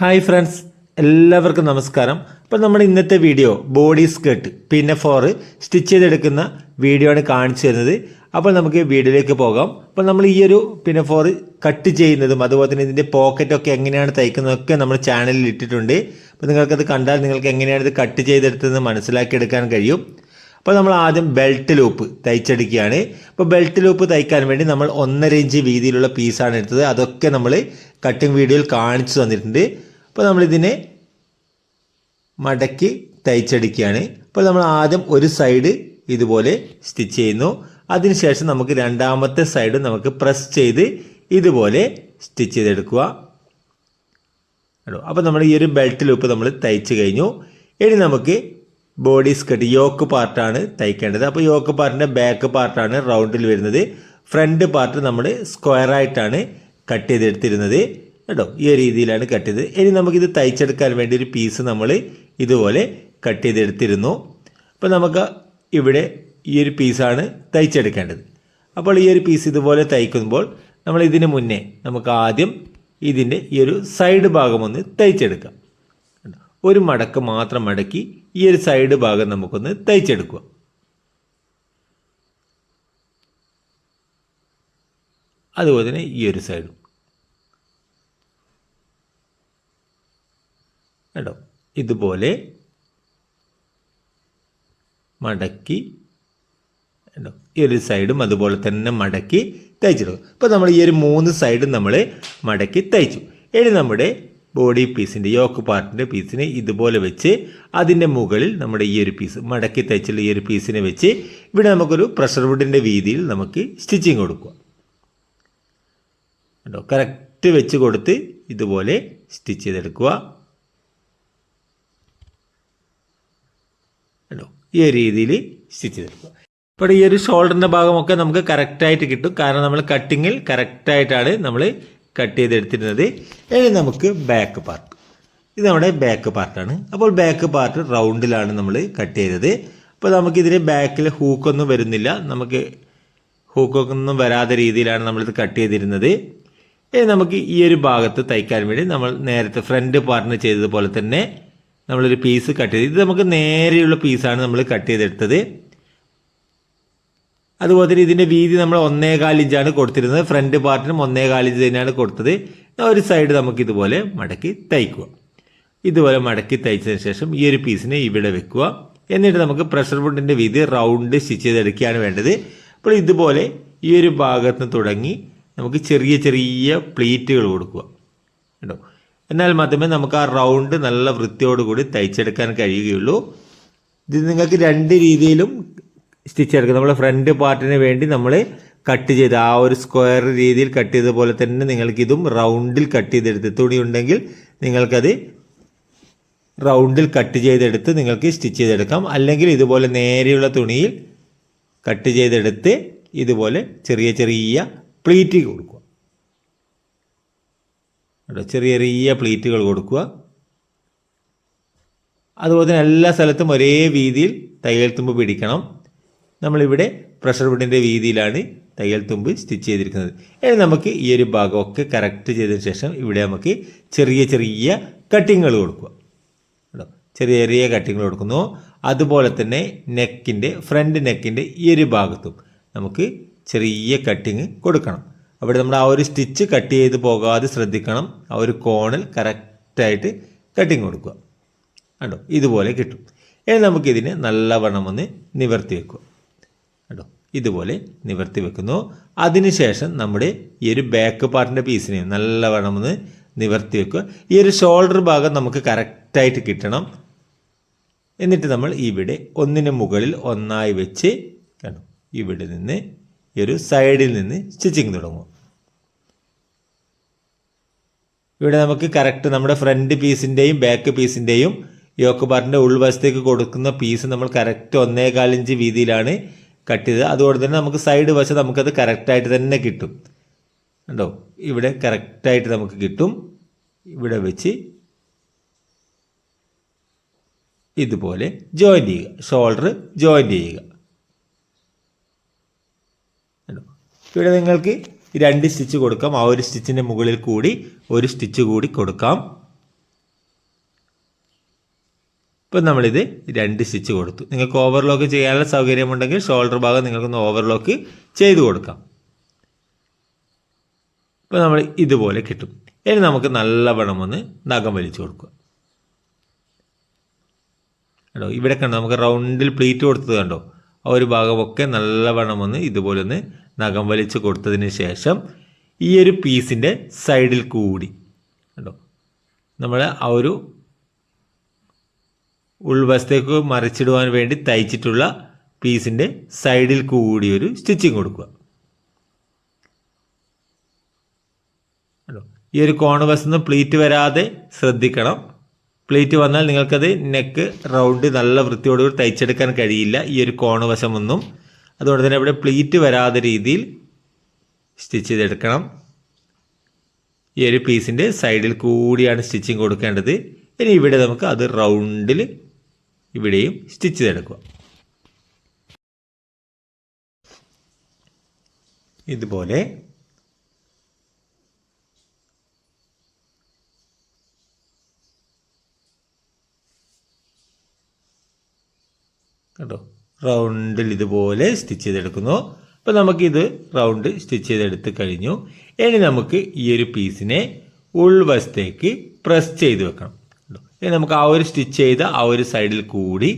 Hi friends എല്ലാവർക്കും നമസ്കാരം. അപ്പോൾ നമ്മൾ ഇന്നത്തെ വീഡിയോ ബോഡി സ്കേർട്ട് പിന്നെ ഫോർ സ്റ്റിച്ച് ചെയ്തെടുക്കുന്ന വീഡിയോ ആണ് കാണിച്ചു തരുന്നത്. അപ്പോൾ നമുക്ക് വീഡിയോയിലേക്ക് പോകാം. അപ്പോൾ നമ്മൾ ഈ ഒരു പിന്നെ ഫോർ കട്ട് ചെയ്യുന്നതും അതുപോലെ തന്നെ ഇതിന്റെ പോക്കറ്റൊക്കെ എങ്ങനെയാണ് തയ്ക്കുന്നതൊക്കെ നമ്മൾ ചാനലിൽ ഇട്ടിട്ടുണ്ട്. അപ്പോൾ നിങ്ങൾക്കത് കണ്ടാൽ നിങ്ങൾക്ക് എങ്ങനെയാണ് ഇത് കട്ട് ചെയ്തെടുത്തതെന്ന് മനസ്സിലാക്കിയെടുക്കാൻ കഴിയും. അപ്പോൾ നമ്മൾ ആദ്യം ബെൽറ്റ് ലൂപ്പ് തയ്ച്ചെടുക്കുകയാണ്. അപ്പോൾ ബെൽറ്റ് ലൂപ്പ് തയ്ക്കാൻ വേണ്ടി നമ്മൾ ഒന്നര ഇഞ്ച് വീതിയിലുള്ള പീസാണ് എടുത്തത്. അതൊക്കെ നമ്മൾ കട്ടിംഗ് വീഡിയോയിൽ കാണിച്ചു തന്നിട്ടുണ്ട്. അപ്പോൾ നമ്മളിതിനെ മടക്കി തയ്ച്ചെടുക്കുകയാണ്. അപ്പോൾ നമ്മൾ ആദ്യം ഒരു സൈഡ് ഇതുപോലെ സ്റ്റിച്ച് ചെയ്യുന്നു. അതിനുശേഷം നമുക്ക് രണ്ടാമത്തെ സൈഡ് നമുക്ക് പ്രസ് ചെയ്ത് ഇതുപോലെ സ്റ്റിച്ച് ചെയ്തെടുക്കുക. അപ്പോൾ നമ്മൾ ഈ ഒരു ബെൽറ്റ് ലൂപ്പ് നമ്മൾ തയ്ച്ച് കഴിഞ്ഞു. ഇനി നമുക്ക് ബോഡി സ്കർട്ട് യോക്ക് പാർട്ടാണ് തയ്ക്കേണ്ടത്. അപ്പോൾ യോക്ക് പാർട്ടിന്റെ ബാക്ക് പാർട്ടാണ് റൗണ്ടിൽ വരുന്നത്. ഫ്രണ്ട് പാർട്ട് നമ്മൾ സ്ക്വയറായിട്ടാണ് കട്ട് ചെയ്തെടുത്തിരുന്നത്. കേട്ടോ? ഈ രീതിയിലാണ് കട്ട് ചെയ്തത്. ഇനി നമുക്കിത് തയ്ച്ചെടുക്കാൻ വേണ്ടി ഒരു പീസ് നമ്മൾ ഇതുപോലെ കട്ട് ചെയ്തെടുത്തിരുന്നു. അപ്പോൾ നമുക്ക് ഇവിടെ ഈ ഒരു പീസാണ് തയ്ച്ചെടുക്കേണ്ടത്. അപ്പോൾ ഈ ഒരു പീസ് ഇതുപോലെ തയ്ക്കുമ്പോൾ നമ്മൾ ഇതിന് മുന്നേ നമുക്ക് ആദ്യം ഇതിന്റെ ഈ ഒരു സൈഡ് ഭാഗം ഒന്ന് തയ്ച്ചെടുക്കാം. ഒരു മടക്ക് മാത്രം മടക്കി ഈ ഒരു സൈഡ് ഭാഗം നമുക്കൊന്ന് തയ്ച്ചെടുക്കുക. അതുപോലെ തന്നെ ഈ ഒരു സൈഡും. കേട്ടോ? ഇതുപോലെ മടക്കി കേട്ടോ? ഈ ഒരു സൈഡും അതുപോലെ തന്നെ മടക്കി തയ്ച്ചെടുക്കും അപ്പോൾ നമ്മൾ ഈ ഒരു മൂന്ന് സൈഡും നമ്മൾ മടക്കി തയ്ച്ചു. ഇനി നമ്മുടെ ബോഡി പീസിന്റെ യോക്ക് പാർട്ടിന്റെ പീസിനെ ഇതുപോലെ വെച്ച് അതിന്റെ മുകളിൽ നമ്മുടെ ഈ ഒരു പീസ് മടക്കി തയ്ച്ചുള്ള ഈ ഒരു പീസിനെ വെച്ച് ഇവിടെ നമുക്കൊരു പ്രഷർ വുഡിന്റെ വീതിയിൽ നമുക്ക് സ്റ്റിച്ചിങ് കൊടുക്കുക കേട്ടോ കറക്റ്റ് വെച്ച് കൊടുത്ത് ഇതുപോലെ സ്റ്റിച്ച് ചെയ്തെടുക്കുക. കേട്ടോ ഈ ഒരു രീതിയിൽ സ്റ്റിച്ച് ചെയ്തെടുക്കുക. ഇപ്പോൾ ഈ ഒരു ഷോൾഡറിന്റെ ഭാഗമൊക്കെ നമുക്ക് കറക്റ്റായിട്ട് കിട്ടും. കാരണം നമ്മൾ കട്ടിങ്ങിൽ കറക്റ്റായിട്ടാണ് നമ്മൾ കട്ട് ചെയ്തെടുത്തിരുന്നത്. ഇനി നമുക്ക് ബാക്ക് പാർട്ട് ഇത് നമ്മുടെ ബാക്ക് പാർട്ടാണ് അപ്പോൾ ബാക്ക് പാർട്ട് റൗണ്ടിലാണ് നമ്മൾ കട്ട് ചെയ്തത്. അപ്പോൾ നമുക്കിതിന് ബാക്കിൽ ഹൂക്കൊന്നും വരുന്നില്ല. നമുക്ക് ഹൂക്കൊന്നും വരാത്ത രീതിയിലാണ് നമ്മളിത് കട്ട് ചെയ്തിരുന്നത്. ഇനി നമുക്ക് ഈ ഒരു ഭാഗത്ത് തയ്ക്കാൻ വേണ്ടി നമ്മൾ നേരത്തെ ഫ്രണ്ട് പാർട്ടിന് ചെയ്തതുപോലെ തന്നെ നമ്മളൊരു പീസ് കട്ട് ചെയ്ത് ഇത് നമുക്ക് നേരെയുള്ള പീസാണ് നമ്മൾ കട്ട് ചെയ്തെടുത്തത്. അതുപോലെ തന്നെ ഇതിന്റെ വീതി നമ്മൾ ഒന്നേകാൽ ഇഞ്ചാണ് കൊടുത്തിരുന്നത്. ഫ്രണ്ട് പാർട്ടിനും ഒന്നേകാൽ ഇഞ്ച് തന്നെയാണ് കൊടുത്തത്. ഒരു സൈഡ് നമുക്ക് ഇതുപോലെ മടക്കി തയ്ക്കുക. ഇതുപോലെ മടക്കി തയ്ച്ചതിന് ശേഷം ഈ ഒരു പീസിനെ ഇവിടെ വെക്കുക. എന്നിട്ട് നമുക്ക് പ്രഷർ വുഡിന്റെ വീതി റൗണ്ട് സ്റ്റിച്ച് ചെയ്തെടുക്കുകയാണ് വേണ്ടത്. അപ്പോൾ ഇതുപോലെ ഈ ഒരു ഭാഗത്ത് തുടങ്ങി നമുക്ക് ചെറിയ ചെറിയ പ്ലീറ്റുകൾ കൊടുക്കുക. കേട്ടോ? എന്നാൽ മാത്രമേ നമുക്ക് ആ റൗണ്ട് നല്ല വൃത്തിയോടുകൂടി തയ്ച്ചെടുക്കാൻ കഴിയുകയുള്ളൂ. ഇത് നിങ്ങൾക്ക് രണ്ട് രീതിയിലും സ്റ്റിച്ച് എടുക്കുക നമ്മൾ ഫ്രണ്ട് പാർട്ടിന് വേണ്ടി നമ്മൾ കട്ട് ചെയ്ത് ആ ഒരു സ്ക്വയർ രീതിയിൽ കട്ട് ചെയ്ത പോലെ തന്നെ നിങ്ങൾക്കിതും റൗണ്ടിൽ കട്ട് ചെയ്തെടുത്ത് തുണി ഉണ്ടെങ്കിൽ നിങ്ങൾക്കത് റൗണ്ടിൽ കട്ട് ചെയ്തെടുത്ത് നിങ്ങൾക്ക് സ്റ്റിച്ച് ചെയ്തെടുക്കാം. അല്ലെങ്കിൽ ഇതുപോലെ നേരെയുള്ള തുണിയിൽ കട്ട് ചെയ്തെടുത്ത് ഇതുപോലെ ചെറിയ ചെറിയ പ്ലീറ്റ് കൊടുക്കുക. ചെറിയ ചെറിയ പ്ലീറ്റുകൾ കൊടുക്കുക. അതുപോലെ തന്നെ എല്ലാ സ്ഥലത്തും ഒരേ രീതിയിൽ തയ്യൽ തുമ്പ് പിടിക്കണം. നമ്മളിവിടെ പ്രഷർ വുഡിന്റെ വീതിയിലാണ് തയ്യൽ തുമ്പ് സ്റ്റിച്ച് ചെയ്തിരിക്കുന്നത്. ഇനി നമുക്ക് ഈ ഒരു ഭാഗമൊക്കെ കറക്റ്റ് ചെയ്തതിന് ശേഷം ഇവിടെ നമുക്ക് ചെറിയ ചെറിയ കട്ടിങ്ങുകൾ കൊടുക്കുക. കേട്ടോ? ചെറിയ ചെറിയ കട്ടിങ്ങുകൾ കൊടുക്കുന്നു. അതുപോലെ തന്നെ നെക്കിന്റെ ഫ്രണ്ട് നെക്കിന്റെ ഈ ഒരു ഭാഗത്തും നമുക്ക് ചെറിയ കട്ടിങ് കൊടുക്കണം. അവിടെ നമ്മൾ ആ ഒരു സ്റ്റിച്ച് കട്ട് ചെയ്ത് പോകാതെ ശ്രദ്ധിക്കണം. ആ ഒരു കോണിൽ കറക്റ്റായിട്ട് കട്ടിങ് കൊടുക്കുക. കണ്ടോ? ഇതുപോലെ കിട്ടും. ഇനി നമുക്കിതിനെ നല്ലവണ്ണം ഒന്ന് നിവർത്തി വെക്കുക. കേട്ടോ ഇതുപോലെ നിവർത്തി വെക്കുന്നു. അതിനുശേഷം നമ്മുടെ ഈ ഒരു ബാക്ക് പാർട്ടിന്റെ പീസിനെ നല്ലവണ്ണം ഒന്ന് നിവർത്തി വെക്കുക. ഈ ഒരു ഷോൾഡർ ഭാഗം നമുക്ക് കറക്റ്റായിട്ട് കിട്ടണം. എന്നിട്ട് നമ്മൾ ഇവിടെ ഒന്നിന് മുകളിൽ ഒന്നായി വെച്ച് കണ്ടു? ഇവിടെ നിന്ന് ഈ ഒരു സൈഡിൽ നിന്ന് സ്റ്റിച്ചിങ് തുടങ്ങും ഇവിടെ നമുക്ക് കറക്റ്റ് നമ്മുടെ ഫ്രണ്ട് പീസിന്റെയും ബാക്ക് പീസിന്റെയും യോക്ക് പാർട്ടിന്റെ ഉൾവശത്തേക്ക് കൊടുക്കുന്ന പീസ് നമ്മൾ കറക്റ്റ് ഒന്നേകാലിഞ്ച് വീതിയിലാണ് കട്ട് ചെയ്ത് അതുകൊണ്ട് തന്നെ നമുക്ക് സൈഡ് വശം നമുക്കത് കറക്റ്റായിട്ട് തന്നെ കിട്ടും. കണ്ടോ? ഇവിടെ കറക്റ്റായിട്ട് നമുക്ക് കിട്ടും. ഇവിടെ വെച്ച് ഇതുപോലെ ജോയിന്റ് ചെയ്യുക. ഷോൾഡർ ജോയിന്റ് ചെയ്യുക. ഇവിടെ നിങ്ങൾക്ക് രണ്ട് സ്റ്റിച്ച് കൊടുക്കാം. ആ ഒരു സ്റ്റിച്ചിന്റെ മുകളിൽ കൂടി ഒരു സ്റ്റിച്ച് കൂടി കൊടുക്കാം. ഇപ്പം നമ്മളിത് രണ്ട് സ്റ്റിച്ച് കൊടുത്തു. നിങ്ങൾക്ക് ഓവർലോക്ക് ചെയ്യാനുള്ള സൗകര്യമുണ്ടെങ്കിൽ ഷോൾഡർ ഭാഗം നിങ്ങൾക്കൊന്ന് ഓവർലോക്ക് ചെയ്ത് കൊടുക്കാം. ഇപ്പോൾ നമ്മൾ ഇതുപോലെ കിട്ടും. ഇനി നമുക്ക് നല്ലവണ്ണം ഒന്ന് നഖം വലിച്ചു കൊടുക്കുക. കേട്ടോ ഇവിടെ കണ്ടോ? നമുക്ക് റൗണ്ടിൽ പ്ലീറ്റ് കൊടുത്തത് കണ്ടോ? ആ ഒരു ഭാഗമൊക്കെ നല്ലവണ്ണം ഒന്ന് ഇതുപോലെ ഒന്ന് നഖം വലിച്ചു കൊടുത്തതിന് ശേഷം ഈ ഒരു പീസിന്റെ സൈഡിൽ കൂടി. കണ്ടോ? നമ്മൾ ആ ഒരു ഉൾവശത്തേക്ക് മറിച്ചിടുവാൻ വേണ്ടി തയ്ച്ചിട്ടുള്ള പീസിന്റെ സൈഡിൽ കൂടി ഒരു സ്റ്റിച്ചിങ് കൊടുക്കുക? ഈ ഒരു കോണ് പ്ലീറ്റ് വരാതെ ശ്രദ്ധിക്കണം. പ്ലീറ്റ് വന്നാൽ നിങ്ങൾക്കത് നെക്ക് റൗണ്ട് നല്ല വൃത്തിയോടുകൂടി തയ്ച്ചെടുക്കാൻ കഴിയില്ല. ഈ ഒരു കോണ് വശമൊന്നും അതുകൊണ്ട് തന്നെ ഇവിടെ പ്ലീറ്റ് വരാതെ രീതിയിൽ സ്റ്റിച്ച് ചെയ്തെടുക്കണം. ഈ ഒരു പീസിന്റെ സൈഡിൽ കൂടിയാണ് സ്റ്റിച്ചിങ് കൊടുക്കേണ്ടത്. ഇനി ഇവിടെ നമുക്ക് അത് റൗണ്ടിൽ ഇവിടെയും സ്റ്റിച്ച് ചെയ്തെടുക്കുക. ഇതുപോലെ കേട്ടോ റൗണ്ടിൽ ഇതുപോലെ സ്റ്റിച്ച് ചെയ്തെടുക്കുന്നു. അപ്പോൾ നമുക്കിത് റൗണ്ട് സ്റ്റിച്ച് ചെയ്തെടുത്ത് കഴിഞ്ഞു. ഇനി നമുക്ക് ഈ ഒരു പീസിനെ ഉൾവശത്തേക്ക് പ്രസ് ചെയ്ത് വെക്കണം. ഇനി നമുക്ക് ആ ഒരു സ്റ്റിച്ച് ചെയ്ത് ആ ഒരു സൈഡിൽ കൂടി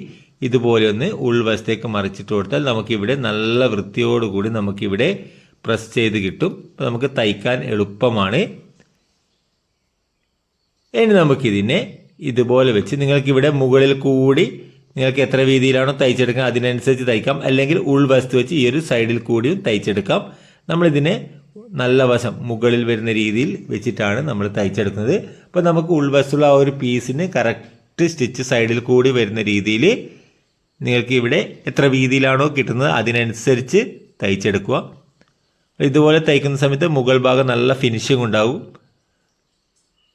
ഇതുപോലെ ഒന്ന് ഉൾവശത്തേക്ക് മറിച്ചിട്ട് കൊടുത്താൽ നമുക്കിവിടെ നല്ല വൃത്തിയോടുകൂടി നമുക്കിവിടെ പ്രസ് ചെയ്ത് കിട്ടും. നമുക്ക് തയ്ക്കാൻ എളുപ്പമാണ്. ഇനി നമുക്കിതിനെ ഇതുപോലെ വെച്ച് നിങ്ങൾക്കിവിടെ മുകളിൽ കൂടി നിങ്ങൾക്ക് എത്ര വീതിയിലാണോ തയ്ച്ചെടുക്കുക അതിനനുസരിച്ച് തയ്ക്കാം. അല്ലെങ്കിൽ ഉൾവശത്ത് വെച്ച് ഈ ഒരു സൈഡിൽ കൂടിയും തയ്ച്ചെടുക്കാം. നമ്മളിതിനെ നല്ല വശം മുകളിൽ വരുന്ന രീതിയിൽ വെച്ചിട്ടാണ് നമ്മൾ തയ്ച്ചെടുക്കുന്നത്. അപ്പോൾ നമുക്ക് ഉൾവശത്തുള്ള ആ ഒരു പീസിന് കറക്റ്റ് സ്റ്റിച്ച് സൈഡിൽ കൂടി വരുന്ന രീതിയിൽ നിങ്ങൾക്ക് ഇവിടെ എത്ര വീതിയിലാണോ കിട്ടുന്നത് അതിനനുസരിച്ച് തയ്ച്ചെടുക്കുക. ഇതുപോലെ തയ്ക്കുന്ന സമയത്ത് മുകൾ ഭാഗം നല്ല ഫിനിഷിംഗ് ഉണ്ടാവും.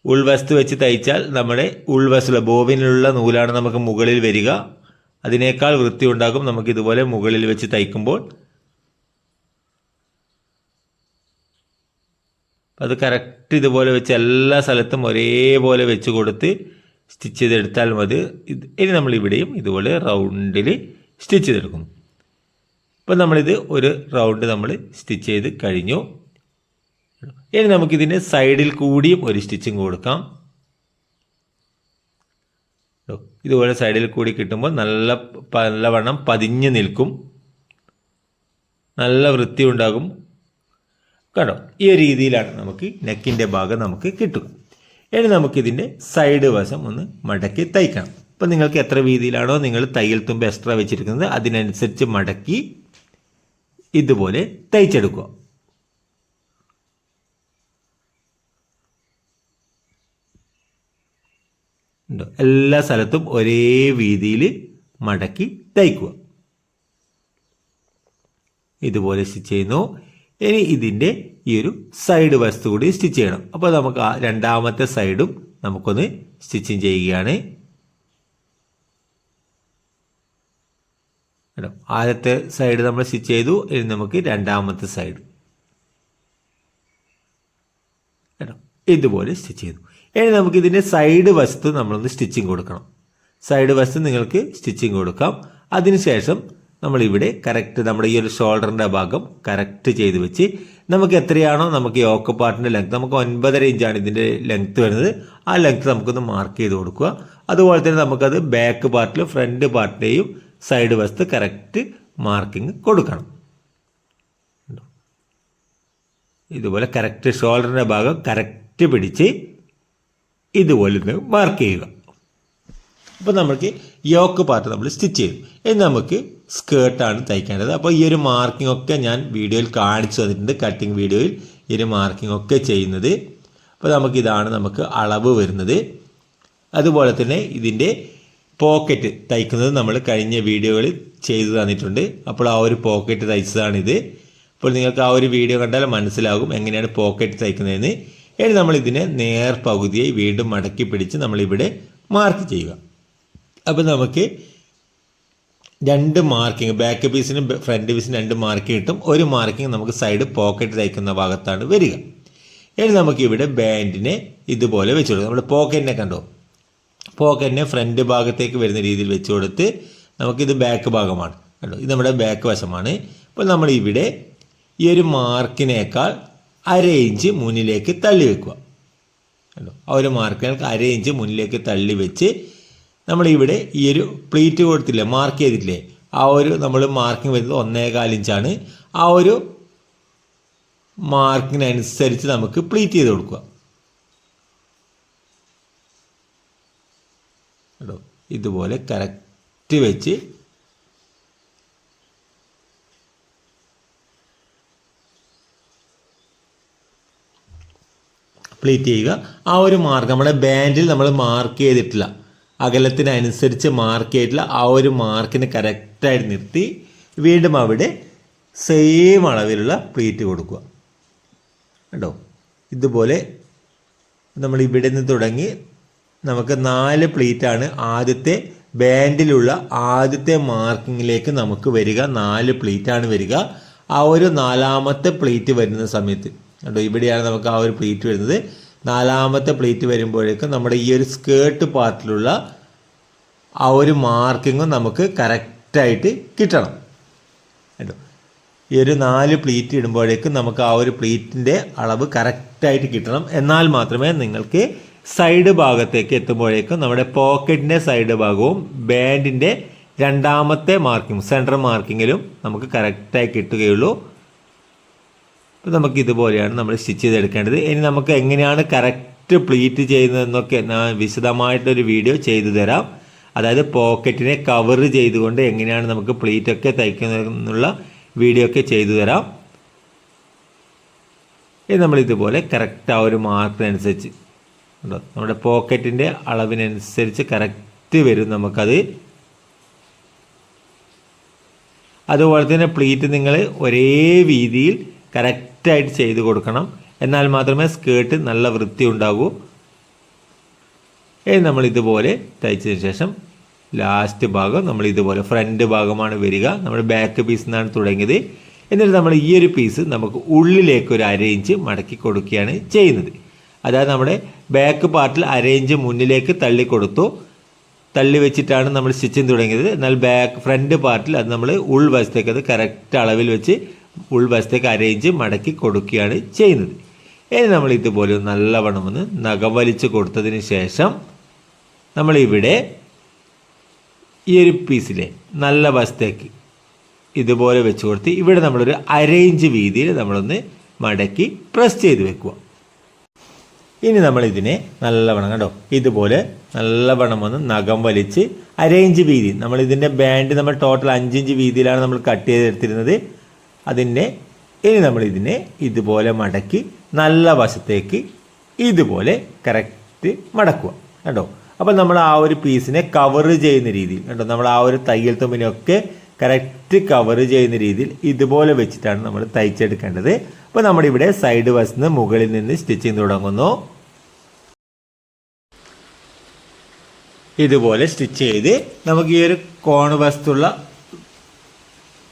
ഉൾവശത്ത് വെച്ച് തയ്ച്ചാൽ നമ്മുടെ ഉൾവശത്തുള്ള ബോബിനുള്ള നൂലാണ് നമുക്ക് മുകളിൽ വരിക. അതിനേക്കാൾ വൃത്തി ഉണ്ടാകും നമുക്ക് ഇതുപോലെ മുകളിൽ വെച്ച് തയ്ക്കുമ്പോൾ അത് കറക്റ്റ് ഇതുപോലെ വെച്ച് എല്ലാ സ്ഥലത്തും ഒരേപോലെ വെച്ച് കൊടുത്ത് സ്റ്റിച്ച് ചെയ്തെടുത്താൽ മതി. ഇത് ഇനി നമ്മൾ ഇവിടെയും ഇതുപോലെ റൗണ്ടിൽ സ്റ്റിച്ച് ചെയ്തെടുക്കുന്നു. അപ്പോൾ നമ്മളിത് ഒരു റൗണ്ട് നമ്മൾ സ്റ്റിച്ച് ചെയ്ത് കഴിഞ്ഞു. ഇനി നമുക്കിതിന്റെ സൈഡിൽ കൂടിയും ഒരു സ്റ്റിച്ചിങ് കൊടുക്കാം. ഇതുപോലെ സൈഡിൽ കൂടി കിട്ടുമ്പോൾ നല്ല നല്ലവണ്ണം പതിഞ്ഞ് നിൽക്കും. നല്ല വൃത്തി ഉണ്ടാകും കണ്ടോ? ഈ രീതിയിലാണ് നമുക്ക് നെക്കിന്റെ ഭാഗം നമുക്ക് കിട്ടുക. ഇനി നമുക്കിതിന്റെ സൈഡ് വശം ഒന്ന് മടക്കി തയ്ക്കണം. അപ്പം നിങ്ങൾക്ക് എത്ര വീതിയിലാണോ നിങ്ങൾ തയ്യൽ തുമ്പ് എക്സ്ട്രാ വെച്ചിരിക്കുന്നത് അതിനനുസരിച്ച് മടക്കി ഇതുപോലെ തയ്ച്ചെടുക്കുക. ഉണ്ടോ? എല്ലാ സ്ഥലത്തും ഒരേ വീതിയിൽ മടക്കി തയ്ക്കുക. ഇതുപോലെ സ്റ്റിച്ച് ചെയ്യുന്നു. ഇനി ഇതിന്റെ ഈ ഒരു സൈഡ് വശത്ത് കൂടി സ്റ്റിച്ച് ചെയ്യണം. അപ്പോൾ നമുക്ക് ആ രണ്ടാമത്തെ സൈഡും നമുക്കൊന്ന് സ്റ്റിച്ചിങ് ചെയ്യുകയാണ്. ആദ്യത്തെ സൈഡ് നമ്മൾ സ്റ്റിച്ച് ചെയ്തു ഇനി നമുക്ക് രണ്ടാമത്തെ സൈഡ് കേട്ടോ ഇതുപോലെ സ്റ്റിച്ച് ചെയ്തു ഇനി നമുക്ക് ഇതിന്റെ സൈഡ് വശത്ത് നമ്മളൊന്ന് സ്റ്റിച്ചിങ് കൊടുക്കണം. സൈഡ് വശത്ത് നിങ്ങൾക്ക് സ്റ്റിച്ചിങ് കൊടുക്കാം. അതിനുശേഷം നമ്മളിവിടെ കറക്റ്റ് നമ്മുടെ ഈ ഒരു ഷോൾഡറിന്റെ ഭാഗം കറക്റ്റ് ചെയ്ത് വെച്ച് നമുക്ക് എത്രയാണോ നമുക്ക് ഈ യോക്ക് പാർട്ടിന്റെ ലെങ്ത് നമുക്ക് ഒൻപതര ഇഞ്ചാണ് ഇതിന്റെ ലെങ്ത് വരുന്നത്. ആ ലെങ്ത് നമുക്കൊന്ന് മാർക്ക് ചെയ്ത് കൊടുക്കുക. അതുപോലെ തന്നെ നമുക്കത് ബാക്ക് പാർട്ടിലും ഫ്രണ്ട് പാർട്ടിലെയും സൈഡ് വശത്ത് കറക്റ്റ് മാർക്കിങ് കൊടുക്കണം. ഇതുപോലെ കറക്റ്റ് ഷോൾഡറിന്റെ ഭാഗം കറക്റ്റ് പിടിച്ച് ഇതുപോലെ ഒന്ന് മാർക്ക് ചെയ്യുക. അപ്പോൾ നമുക്ക് യോക്ക് പാർട്ട് നമ്മൾ സ്റ്റിച്ച് ചെയ്യും. ഇനി നമുക്ക് സ്കേർട്ടാണ് തയ്ക്കേണ്ടത്. അപ്പോൾ ഈ ഒരു മാർക്കിംഗ് ഒക്കെ ഞാൻ വീഡിയോയിൽ കാണിച്ചു തന്നിട്ടുണ്ട് കട്ടിങ് വീഡിയോയിൽ ഈ ഒരു മാർക്കിംഗ് ഒക്കെ ചെയ്യുന്നത്. അപ്പോൾ നമുക്കിതാണ് നമുക്ക് അളവ് വരുന്നത്. അതുപോലെ തന്നെ ഇതിന്റെ പോക്കറ്റ് തയ്ക്കുന്നത് നമ്മൾ കഴിഞ്ഞ വീഡിയോകളിൽ ചെയ്തു തന്നിട്ടുണ്ട്. അപ്പോൾ ആ ഒരു പോക്കറ്റ് തയ്ച്ചതാണിത്. അപ്പോൾ നിങ്ങൾക്ക് ആ ഒരു വീഡിയോ കണ്ടാൽ മനസ്സിലാകും എങ്ങനെയാണ് പോക്കറ്റ് തയ്ക്കുന്നതെന്ന്. ഇനി നമ്മൾ ഇതിനെ നേർ പകുതിയായി വീണ്ടും മടക്കി പിടിച്ച് നമ്മളിവിടെ മാർക്ക് ചെയ്യുക. അപ്പോൾ നമുക്ക് രണ്ട് മാർക്കിംഗ് ബാക്ക് പീസിനും ഫ്രണ്ട് പീസിനും രണ്ട് മാർക്കിംഗ് കിട്ടും ഒരു മാർക്കിംഗ് നമുക്ക് സൈഡ് പോക്കറ്റ് തയ്ക്കുന്ന ഭാഗത്താണ് വരിക. ഇനി നമുക്ക് ഇവിടെ ബാൻഡിനെ ഇതുപോലെ വെച്ച് കൊടുക്കാം. നമ്മുടെ പോക്കറ്റിനെ കണ്ടോ? പോക്കറ്റിനെ ഫ്രണ്ട് ഭാഗത്തേക്ക് വരുന്ന രീതിയിൽ വെച്ച് കൊടുത്ത് നമുക്കിത് ബാക്ക് ഭാഗമാണ്. കണ്ടോ? ഇത് നമ്മുടെ ബാക്ക് വശമാണ്. അപ്പോൾ നമ്മൾ ഇവിടെ ഈ ഒരു മാർക്കിനേക്കാൾ അര ഇഞ്ച് മുന്നിലേക്ക് തള്ളി വെക്കുക. കണ്ടോ? ആ ഒരു മാർക്കിനേക്കാൾ അര ഇഞ്ച് മുന്നിലേക്ക് തള്ളി വെച്ച് നമ്മളിവിടെ ഈ ഒരു പ്ലീറ്റ് കൊടുത്തില്ലേ മാർക്ക് ചെയ്തിട്ടില്ലേ? ആ ഒരു നമ്മൾ മാർക്കിംഗ് വരുന്നത് ഒന്നേകാൽ ഇഞ്ചാണ്. ആ ഒരു മാർക്കിനനുസരിച്ച് നമുക്ക് പ്ലീറ്റ് ചെയ്ത് കൊടുക്കുക. കേട്ടോ ഇതുപോലെ കറക്റ്റ് വെച്ച് പ്ലീറ്റ് ചെയ്യുക. ആ ഒരു മാർക്ക് നമ്മുടെ ബാൻഡിൽ നമ്മൾ മാർക്ക് ചെയ്തിട്ടില്ല. അകലത്തിനനുസരിച്ച് മാർക്ക് ചെയ്തിട്ടില്ല ആ ഒരു മാർക്കിന് കറക്റ്റായിട്ട് നിർത്തി വീണ്ടും അവിടെ സെയിം അളവിലുള്ള പ്ലീറ്റ് കൊടുക്കുക. കേട്ടോ ഇതുപോലെ നമ്മൾ ഇവിടെ നിന്ന് തുടങ്ങി നമുക്ക് നാല് പ്ലീറ്റാണ് ആദ്യത്തെ ബാൻഡിലുള്ള ആദ്യത്തെ മാർക്കിങ്ങിലേക്ക് നമുക്ക് വരിക. നാല് പ്ലീറ്റാണ് വരിക. ആ ഒരു നാലാമത്തെ പ്ലീറ്റ് വരുന്ന സമയത്ത് കേട്ടോ ഇവിടെയാണ് നമുക്ക് ആ ഒരു പ്ലീറ്റ് വരുന്നത്. നാലാമത്തെ പ്ലേറ്റ് വരുമ്പോഴേക്കും നമ്മുടെ ഈ ഒരു സ്കേർട്ട് പാർട്ടിലുള്ള ആ ഒരു മാർക്കിങ്ങും നമുക്ക് കറക്റ്റായിട്ട് കിട്ടണം. കേട്ടോ? ഈ ഒരു നാല് പ്ലീറ്റ് ഇടുമ്പോഴേക്കും നമുക്ക് ആ ഒരു പ്ലീറ്റിന്റെ അളവ് കറക്റ്റായിട്ട് കിട്ടണം. എന്നാൽ മാത്രമേ നിങ്ങൾക്ക് സൈഡ് ഭാഗത്തേക്ക് എത്തുമ്പോഴേക്കും നമ്മുടെ പോക്കറ്റിന്റെ സൈഡ് ഭാഗവും ബാൻഡിന്റെ രണ്ടാമത്തെ മാർക്കിംഗ് സെൻട്രൽ മാർക്കിങ്ങിലും നമുക്ക് കറക്റ്റായി കിട്ടുകയുള്ളൂ. അപ്പോൾ നമുക്ക് ഇതുപോലെയാണ് നമ്മൾ സ്റ്റിച്ച് ചെയ്തെടുക്കേണ്ടത്. ഇനി നമുക്ക് എങ്ങനെയാണ് കറക്റ്റ് പ്ലീറ്റ് ചെയ്യുന്നതെന്നൊക്കെ ഞാൻ വിശദമായിട്ടൊരു വീഡിയോ ചെയ്തു തരാം. അതായത് പോക്കറ്റിനെ കവർ ചെയ്തുകൊണ്ട് എങ്ങനെയാണ് നമുക്ക് പ്ലീറ്റൊക്കെ തയ്ക്കുന്നതെന്നുള്ള വീഡിയോ ഒക്കെ ചെയ്തു തരാം. ഇനി നമ്മൾ ഇതുപോലെ കറക്റ്റ് ആ ഒരു മാർക്കിനനുസരിച്ച് നമ്മുടെ പോക്കറ്റിന്റെ അളവിനനുസരിച്ച് കറക്റ്റ് വരും നമുക്കത്. അതുപോലെ തന്നെ പ്ലീറ്റ് നിങ്ങൾ ഒരേ വീതിയിൽ കറക്റ്റായിട്ട് ചെയ്ത് കൊടുക്കണം. എന്നാൽ മാത്രമേ സ്കേർട്ട് നല്ല വൃത്തി ഉണ്ടാകൂ ഇനി നമ്മൾ ഇതുപോലെ തയ്ച്ചതിന് ശേഷം ലാസ്റ്റ് ഭാഗം നമ്മൾ ഇതുപോലെ ഫ്രണ്ട് ഭാഗമാണ് വരിക. നമ്മൾ ബാക്ക് പീസ് നിന്നാണ് തുടങ്ങിയത്. എന്നിട്ട് നമ്മൾ ഈ ഒരു പീസ് നമുക്ക് ഉള്ളിലേക്ക് ഒരു അരേഞ്ച് മടക്കി കൊടുക്കുകയാണ് ചെയ്യുന്നത്. അതായത് നമ്മുടെ ബാക്ക് പാർട്ടിൽ അരേഞ്ച് മുന്നിലേക്ക് തള്ളി കൊടുത്തു. തള്ളി വെച്ചിട്ടാണ് നമ്മൾ സ്റ്റിച്ചിങ് തുടങ്ങിയത്. എന്നാൽ ബാക്ക് ഫ്രണ്ട് പാർട്ടിൽ അത് നമ്മൾ ഉൾവശത്തേക്ക് അത് കറക്റ്റ് അളവിൽ വെച്ച് ഉൾവശത്തേക്ക് അരേഞ്ച് മടക്കി കൊടുക്കുകയാണ് ചെയ്യുന്നത്. ഇനി നമ്മൾ ഇതുപോലെ നല്ലവണ്ണം ഒന്ന് നഖം വലിച്ച് കൊടുത്തതിന് ശേഷം നമ്മളിവിടെ ഈ ഒരു പീസിലെ നല്ല വശത്തേക്ക് ഇതുപോലെ വെച്ച് കൊടുത്ത് ഇവിടെ നമ്മളൊരു അരയിഞ്ച് വീതിയിൽ നമ്മളൊന്ന് മടക്കി പ്രസ് ചെയ്ത് വെക്കുക. ഇനി നമ്മളിതിനെ നല്ലവണ്ണം കണ്ടോ? ഇതുപോലെ നല്ലവണ്ണം ഒന്ന് നഖം വലിച്ച് അരയിഞ്ച് വീതി നമ്മളിതിന്റെ ബാൻഡ് നമ്മൾ ടോട്ടൽ അഞ്ചിഞ്ച് വീതിയിലാണ് നമ്മൾ കട്ട് ചെയ്തെടുത്തിരുന്നത്. അതിന്റെ ഇനി നമ്മൾ ഇതിനെ ഇതുപോലെ മടക്കി നല്ല വശത്തേക്ക് ഇതുപോലെ കറക്റ്റ് മടക്കുക. കേട്ടോ അപ്പോൾ നമ്മൾ ആ ഒരു പീസിനെ കവർ ചെയ്യുന്ന രീതിയിൽ കേട്ടോ നമ്മൾ ആ ഒരു തയ്യൽ തുമ്പിനെയൊക്കെ കറക്റ്റ് കവർ ചെയ്യുന്ന രീതിയിൽ ഇതുപോലെ വെച്ചിട്ടാണ് നമ്മൾ തയ്ച്ചെടുക്കേണ്ടത്. അപ്പോൾ നമ്മളിവിടെ സൈഡ് വശത്ത് മുകളിൽ നിന്ന് സ്റ്റിച്ചിങ് തുടങ്ങുന്നു. ഇതുപോലെ സ്റ്റിച്ച് ചെയ്ത് നമുക്ക് ഈ ഒരു കോൺ വശത്തുള്ള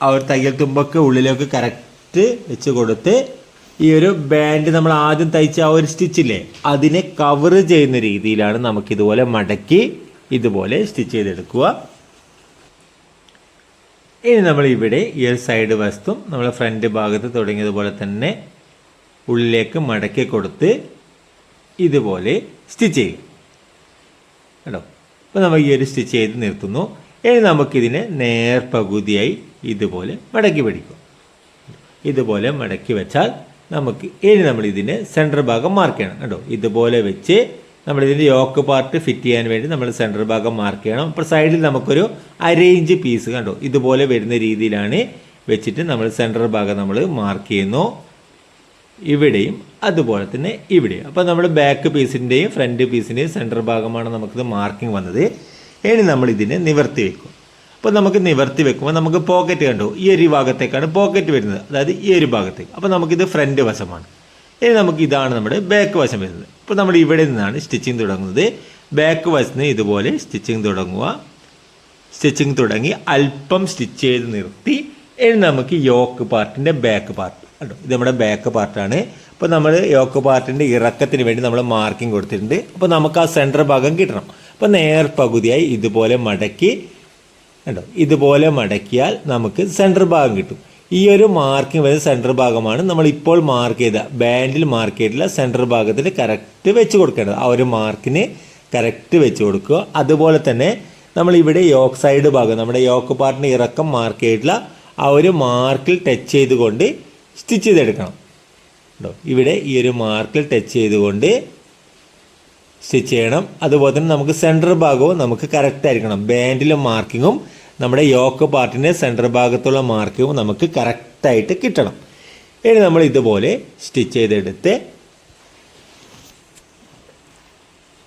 ആ ഒരു തയ്യൽ തുമ്പൊക്കെ ഉള്ളിലേക്ക് കറക്റ്റ് വെച്ച് കൊടുത്ത് ഈ ഒരു ബാൻഡ് നമ്മൾ ആദ്യം തയ്ച്ച ആ ഒരു സ്റ്റിച്ചില്ലേ അതിനെ കവർ ചെയ്യുന്ന രീതിയിലാണ് നമുക്ക് ഇതുപോലെ മടക്കി ഇതുപോലെ സ്റ്റിച്ച് ചെയ്തെടുക്കുക. ഇനി നമ്മൾ ഇവിടെ ഈ ഒരു സൈഡ് വസ്തു നമ്മൾ ഫ്രണ്ട് ഭാഗത്ത് തുടങ്ങിയതുപോലെ തന്നെ ഉള്ളിലേക്ക് മടക്കി കൊടുത്ത് ഇതുപോലെ സ്റ്റിച്ച് ചെയ്യും. കേട്ടോ അപ്പോൾ നമ്മൾ ഈ ഒരു സ്റ്റിച്ച് ചെയ്ത് നിർത്തുന്നു. ഇനി നമുക്കിതിനെ നേർപകുതിയായി ഇതുപോലെ മടക്കി പിടിക്കും. ഇതുപോലെ മടക്കി വെച്ചാൽ നമുക്ക് ഇനി നമ്മൾ ഇതിന്റെ സെന്റർ ഭാഗം മാർക്ക് ചെയ്യണം കേട്ടോ. ഇതുപോലെ വെച്ച് നമ്മൾ ഇതിന്റെ യോക്ക് പാർട്ട് ഫിറ്റ് ചെയ്യാൻ വേണ്ടി നമ്മൾ സെന്റർ ഭാഗം മാർക്ക് ചെയ്യണം. അപ്പോൾ സൈഡിൽ നമുക്കൊരു അരേഞ്ച് പീസ് കണ്ടോ? ഇതുപോലെ വരുന്ന രീതിയിലാണ് വെച്ചിട്ട് നമ്മൾ സെന്റർ ഭാഗം നമ്മൾ മാർക്ക് ചെയ്യുന്നു. ഇവിടെയും അതുപോലെ തന്നെ ഇവിടെയും. അപ്പോൾ നമ്മൾ ബാക്ക് പീസിന്റെയും ഫ്രണ്ട് പീസിന്റെയും സെന്റർ ഭാഗമാണ് നമുക്കിത് മാർക്കിംഗ് വന്നത്. ഇനി നമ്മൾ ഇതിനെ നിവർത്തി വെക്കും. അപ്പോൾ നമുക്ക് നിവർത്തി വെക്കുമ്പോൾ നമുക്ക് പോക്കറ്റ് കണ്ടു? ഈ ഒരു ഭാഗത്തേക്കാണ് പോക്കറ്റ് വരുന്നത്. അതായത് ഈ ഒരു ഭാഗത്തേക്ക്. അപ്പോൾ നമുക്കിത് ഫ്രണ്ട് വശമാണ്. ഇനി നമുക്ക് ഇതാണ് നമ്മുടെ ബാക്ക് വശം വരുന്നത്. ഇപ്പോൾ നമ്മൾ ഇവിടെ നിന്നാണ് സ്റ്റിച്ചിങ് തുടങ്ങുന്നത്. ബാക്ക് വശത്ത് നിന്ന് ഇതുപോലെ സ്റ്റിച്ചിങ് തുടങ്ങുക. സ്റ്റിച്ചിങ് തുടങ്ങി അല്പം സ്റ്റിച്ച് ചെയ്ത് നിർത്തി. ഇനി നമുക്ക് യോക്ക് പാർട്ടിന്റെ ബാക്ക് പാർട്ട് കേട്ടോ ഇത് നമ്മുടെ ബാക്ക് പാർട്ടാണ് അപ്പോൾ നമ്മൾ യോക്ക് പാർട്ടിന്റെ ഇറക്കത്തിന് വേണ്ടി നമ്മൾ മാർക്കിംഗ് കൊടുത്തിട്ടുണ്ട്. അപ്പോൾ നമുക്ക് ആ സെന്റർ ഭാഗം കിട്ടണം. അപ്പോൾ നേർ പകുതിയായി ഇതുപോലെ മടക്കി കണ്ടോ? ഇതുപോലെ മടക്കിയാൽ നമുക്ക് സെന്റർ ഭാഗം കിട്ടും. ഈ ഒരു മാർക്കിംഗ് വരുന്ന സെന്റർ ഭാഗമാണ് നമ്മൾ ഇപ്പോൾ മാർക്ക് ചെയ്ത ബാൻഡിൽ മാർക്ക് ചെയ്തിട്ടുള്ള സെന്റർ ഭാഗത്തിൽ കറക്റ്റ് വെച്ച് കൊടുക്കേണ്ടത്. ആ ഒരു മാർക്കിന് കറക്റ്റ് വെച്ച് കൊടുക്കുക. അതുപോലെ തന്നെ നമ്മൾ ഇവിടെ യോക്ക് സൈഡ് ഭാഗം നമ്മുടെ യോക്ക് പാർട്ടിന് ഇറക്കം മാർക്ക് ചെയ്തിട്ടുള്ള ആ ഒരു മാർക്കിൽ ടച്ച് ചെയ്തുകൊണ്ട് സ്റ്റിച്ച് ചെയ്തെടുക്കണം. കേട്ടോ ഇവിടെ ഈ ഒരു മാർക്കിൽ ടച്ച് ചെയ്തുകൊണ്ട് സ്റ്റിച്ച് ചെയ്യണം. അതുപോലെ തന്നെ നമുക്ക് സെന്റർ ഭാഗവും നമുക്ക് കറക്റ്റ് ആയിരിക്കണം. ബാൻഡിലും മാർക്കിങ്ങും നമ്മുടെ യോക്ക് പാർട്ടിന്റെ സെന്റർ ഭാഗത്തുള്ള മാർക്കും നമുക്ക് കറക്റ്റായിട്ട് കിട്ടണം. ഇനി നമ്മൾ ഇതുപോലെ സ്റ്റിച്ച് ചെയ്തെടുത്ത്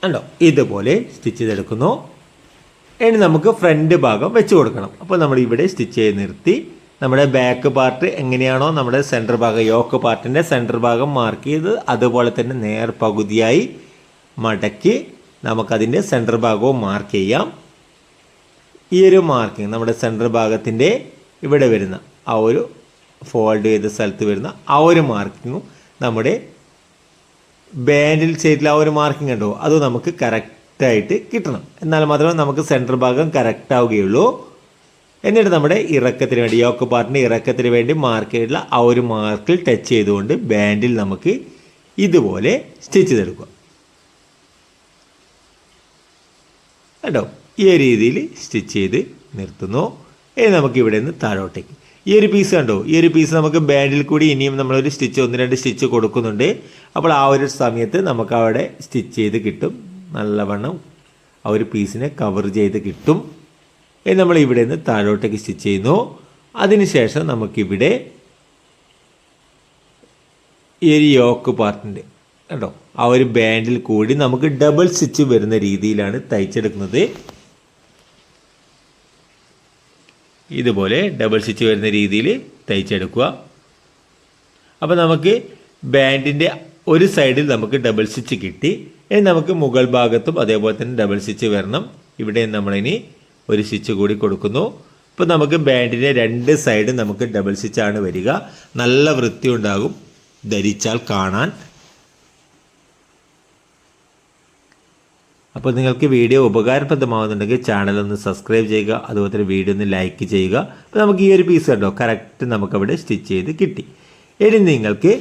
ഉണ്ടോ ഇതുപോലെ സ്റ്റിച്ച് ചെയ്തെടുക്കുന്നു. ഇനി നമുക്ക് ഫ്രണ്ട് ഭാഗം വെച്ച് കൊടുക്കണം. അപ്പോൾ നമ്മൾ ഇവിടെ സ്റ്റിച്ച് ചെയ്ത് നിർത്തി. നമ്മുടെ ബാക്ക് പാർട്ട് എങ്ങനെയാണോ നമ്മുടെ സെന്റർ ഭാഗം യോക്ക് പാർട്ടിന്റെ സെന്റർ ഭാഗം മാർക്ക് ചെയ്ത് അതുപോലെ തന്നെ നേർ പകുതിയായി മടക്കി നമുക്കതിന്റെ സെന്റർ ഭാഗവും മാർക്ക് ചെയ്യാം. ഈ ഒരു മാർക്കിങ് നമ്മുടെ സെൻട്രൽ ഭാഗത്തിന്റെ ഇവിടെ വരുന്ന ആ ഒരു ഫോൾഡ് ചെയ്ത സ്ഥലത്ത് വരുന്ന ആ ഒരു മാർക്കിങ്ങും നമ്മുടെ ബാൻഡിൽ ചെയ്തിട്ടുള്ള ആ ഒരു മാർക്കിംഗ് ഉണ്ടോ അത് നമുക്ക് കറക്റ്റായിട്ട് കിട്ടണം. എന്നാൽ മാത്രമേ നമുക്ക് സെൻട്രൽ ഭാഗം കറക്റ്റ് ആവുകയുള്ളൂ. എന്നിട്ട് നമ്മുടെ ഇറക്കത്തിന് വേണ്ടി യോക്ക് പാർട്ടിന്റെ ഇറക്കത്തിന് വേണ്ടി മാർക്ക് ചെയ്തിട്ടുള്ള ആ ഒരു മാർക്കിൽ ടച്ച് ചെയ്തുകൊണ്ട് ബാൻഡിൽ നമുക്ക് ഇതുപോലെ സ്റ്റിച്ച് ചെയ്തെടുക്കുക കേട്ടോ ഈ രീതിയിൽ സ്റ്റിച്ച് ചെയ്ത് നിർത്തുന്നു. ഇനി നമുക്ക് ഇവിടെ നിന്ന് താഴോട്ടേക്ക്. ഈ ഒരു പീസ് കണ്ടോ? ഈ ഒരു പീസ് നമുക്ക് ബാൻഡിൽ കൂടി ഇനിയും നമ്മളൊരു സ്റ്റിച്ച് ഒന്ന് രണ്ട് സ്റ്റിച്ച് കൊടുക്കുന്നുണ്ട്. അപ്പോൾ ആ ഒരു സമയത്ത് നമുക്ക് അവിടെ സ്റ്റിച്ച് ചെയ്ത് കിട്ടും. നല്ലവണ്ണം ആ ഒരു പീസിനെ കവർ ചെയ്ത് കിട്ടും. ഇനി നമ്മൾ ഇവിടെ നിന്ന് താഴോട്ടേക്ക് സ്റ്റിച്ച് ചെയ്യുന്നു. അതിനുശേഷം നമുക്കിവിടെ ഈ ഒരു യോക്ക് പാർട്ടിന്റെ കേട്ടോ ആ ഒരു ബാൻഡിൽ കൂടി നമുക്ക് ഡബിൾ സ്റ്റിച്ച് വരുന്ന രീതിയിലാണ് തയ്ച്ചെടുക്കുന്നത്. ഇതുപോലെ ഡബിൾ സ്റ്റിച്ച് വരുന്ന രീതിയിൽ തയ്ച്ചെടുക്കുക. അപ്പോൾ നമുക്ക് ബാൻഡിന്റെ ഒരു സൈഡിൽ നമുക്ക് ഡബിൾ സ്റ്റിച്ച് കിട്ടി. ഇനി നമുക്ക് മുകൾ ഭാഗത്തും അതേപോലെ തന്നെ ഡബിൾ സ്റ്റിച്ച് വരണം. ഇവിടെ നമ്മളിനി ഒരു സ്റ്റിച്ച് കൂടി കൊടുക്കുന്നു. ഇപ്പോൾ നമുക്ക് ബാൻഡിന്റെ രണ്ട് സൈഡും നമുക്ക് ഡബിൾ സ്റ്റിച്ചാണ് വരിക. നല്ല വൃത്തി ഉണ്ടാകും ധരിച്ചാൽ കാണാൻ. അപ്പോൾ നിങ്ങൾക്ക് വീഡിയോ ഉപകാരപ്രദമാകുന്നുണ്ടെങ്കിൽ ചാനൽ ഒന്ന് സബ്സ്ക്രൈബ് ചെയ്യുക അതുപോലെ തന്നെ വീഡിയോ ഒന്ന് ലൈക്ക് ചെയ്യുക. അപ്പോൾ നമുക്ക് ഈ ഒരു പീസ് കണ്ടോ? കറക്റ്റ് നമുക്കവിടെ സ്റ്റിച്ച് ചെയ്ത് കിട്ടി. ഇനി നിങ്ങൾക്ക്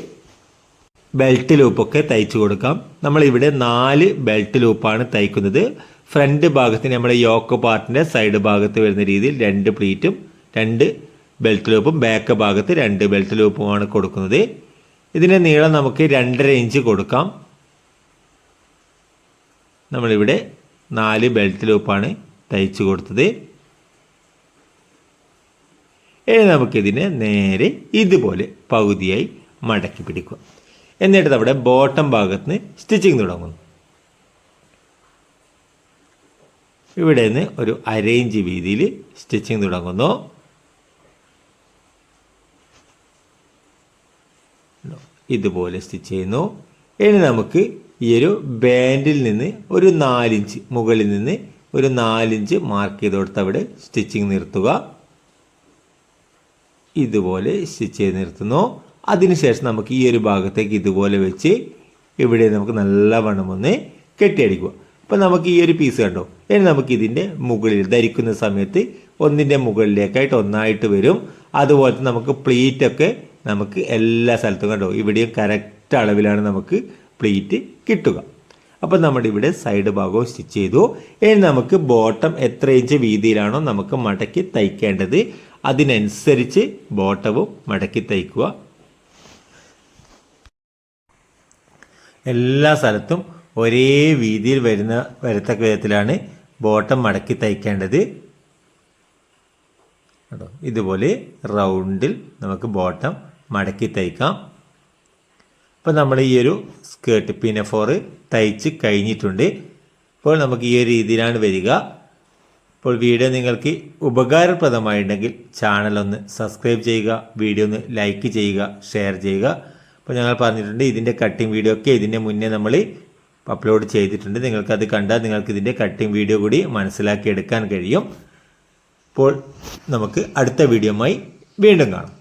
ബെൽറ്റ് ലൂപ്പൊക്കെ തയ്ച്ചു കൊടുക്കാം. നമ്മളിവിടെ നാല് ബെൽറ്റ് ലൂപ്പാണ് തയ്ക്കുന്നത്. ഫ്രണ്ട് ഭാഗത്തിന് നമ്മുടെ യോക്ക് പാർട്ടിന്റെ സൈഡ് ഭാഗത്ത് വരുന്ന രീതിയിൽ രണ്ട് പ്ലീറ്റും രണ്ട് ബെൽറ്റ് ലൂപ്പും ബാക്ക് ഭാഗത്ത് രണ്ട് ബെൽറ്റ് ലൂപ്പുമാണ് കൊടുക്കുന്നത്. ഇതിന്റെ നീളം നമുക്ക് രണ്ടര ഇഞ്ച് കൊടുക്കാം. നമ്മളിവിടെ നാല് ബെൽറ്റ് ലൂപ്പാണ് തയ്ച്ചു കൊടുത്തത്. ഇനി നമുക്കിതിനെ നേരെ ഇതുപോലെ പകുതിയായി മടക്കി പിടിക്കുക. എന്നിട്ട് നമ്മുടെ ബോട്ടം ഭാഗത്ത് നിന്ന് സ്റ്റിച്ചിങ് തുടങ്ങുന്നു. ഇവിടെ നിന്ന് ഒരു അരയിഞ്ച് വീതിയിൽ സ്റ്റിച്ചിങ് തുടങ്ങുന്നു. ഇതുപോലെ സ്റ്റിച്ച് ചെയ്യുന്നു. ഇനി നമുക്ക് ഈ ഒരു ബാൻഡിൽ നിന്ന് ഒരു നാലിഞ്ച് മുകളിൽ നിന്ന് ഒരു നാലിഞ്ച് മാർക്ക് ചെയ്ത് കൊടുത്ത് അവിടെ സ്റ്റിച്ചിങ് നിർത്തുക. ഇതുപോലെ സ്റ്റിച്ച് ചെയ്ത് നിർത്തുന്നു. അതിനുശേഷം നമുക്ക് ഈ ഒരു ഭാഗത്തേക്ക് ഇതുപോലെ വെച്ച് ഇവിടെ നമുക്ക് നല്ലവണ്ണം ഒന്ന് കെട്ടിയടിക്കുക. അപ്പോൾ നമുക്ക് ഈ ഒരു പീസ് കണ്ടോ? ഇനി നമുക്ക് ഇതിന്റെ മുകളിൽ ധരിക്കുന്ന സമയത്ത് ഒന്നിന്റെ മുകളിലേക്കായിട്ട് ഒന്നായിട്ട് വരും. അതുപോലെ നമുക്ക് പ്ലീറ്റൊക്കെ നമുക്ക് എല്ലാ സ്ഥലത്തും കണ്ടോ? ഇവിടെയും കറക്റ്റ് അളവിലാണ് നമുക്ക് പ്ലീറ്റ് കിട്ടുക. അപ്പോൾ നമ്മുടെ ഇവിടെ സൈഡ് ഭാഗവും സ്റ്റിച്ച് ചെയ്തു. ഇനി നമുക്ക് ബോട്ടം എത്ര ഇഞ്ച് വീതിയിലാണോ നമുക്ക് മടക്കി തയ്ക്കേണ്ടത്. അതിനനുസരിച്ച് ബോട്ടവും മടക്കി തയ്ക്കുക. എല്ലാ സ്ഥലത്തും ഒരേ വീതിയിൽ വരുന്ന വരത്തക്ക വിധത്തിലാണ് ബോട്ടം മടക്കി തയ്ക്കേണ്ടത്. ഇതുപോലെ റൗണ്ടിൽ നമുക്ക് ബോട്ടം മടക്കി തയ്ക്കാം. അപ്പോൾ നമ്മൾ ഈ ഒരു സ്കേർട്ട് ഫോർ തയ്ച്ച് കഴിഞ്ഞിട്ടുണ്ട്. ഇപ്പോൾ നമുക്ക് ഈ ഒരു രീതിയിലാണ് വരിക. ഇപ്പോൾ വീഡിയോ നിങ്ങൾക്ക് ഉപകാരപ്രദമായിട്ടുണ്ടെങ്കിൽ ചാനൽ ഒന്ന് സബ്സ്ക്രൈബ് ചെയ്യുക വീഡിയോ ഒന്ന് ലൈക്ക് ചെയ്യുക ഷെയർ ചെയ്യുക. അപ്പോൾ ഞങ്ങൾ പറഞ്ഞിട്ടുണ്ട് ഇതിന്റെ കട്ടിങ് വീഡിയോ ഒക്കെ ഇതിന്റെ മുന്നേ നമ്മൾ അപ്ലോഡ് ചെയ്തിട്ടുണ്ട്. നിങ്ങൾക്കത് കണ്ടാൽ നിങ്ങൾക്ക് ഇതിന്റെ കട്ടിങ് വീഡിയോ കൂടി മനസ്സിലാക്കി എടുക്കാൻ കഴിയും. അപ്പോൾ നമുക്ക് അടുത്ത വീഡിയോമായി വീണ്ടും കാണാം.